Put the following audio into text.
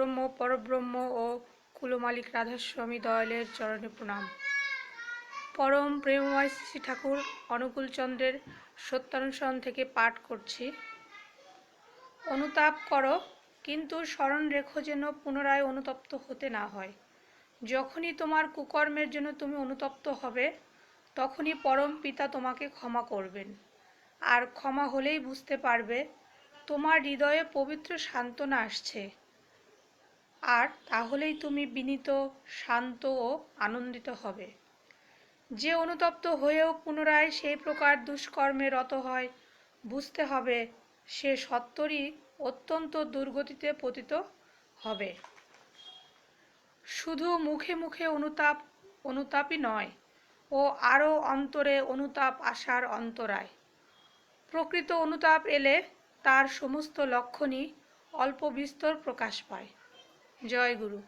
ব্রহ্ম পরব্রহ্ম ও কুলমালিক রাধাস্বামী দয়ালের চরণে প্রণাম। পরম প্রেমময় শ্রী ঠাকুর অনুকূলচন্দ্রের সত্যানুসরণ থেকে পাঠ করছি। অনুতাপ করো, কিন্তু স্মরণ রেখো যেন পুনরায় অনুতপ্ত হতে না হয়। যখনই তোমার কুকর্মের জন্য তুমি অনুতপ্ত হবে, তখনই পরম পিতা তোমাকে ক্ষমা করবেন। আর ক্ষমা হলেই বুঝতে পারবে, তোমার হৃদয়ে পবিত্র সান্ত্বনা আসছে। আর তাহলেই তুমি বিনীত, শান্ত ও আনন্দিত হবে। যে অনুতপ্ত হয়েও পুনরায় সেই প্রকার দুষ্কর্মে রত হয়, বুঝতে হবে সে সত্তরই অত্যন্ত দুর্গতিতে পতিত হবে। শুধু মুখে মুখে অনুতাপ, অনুতাপই নয়, ও আরও অন্তরে অনুতাপ আসার অন্তরায়। প্রকৃত অনুতাপ এলে তার সমস্ত লক্ষণই অল্প বিস্তর প্রকাশ পায়। জয় গুরু।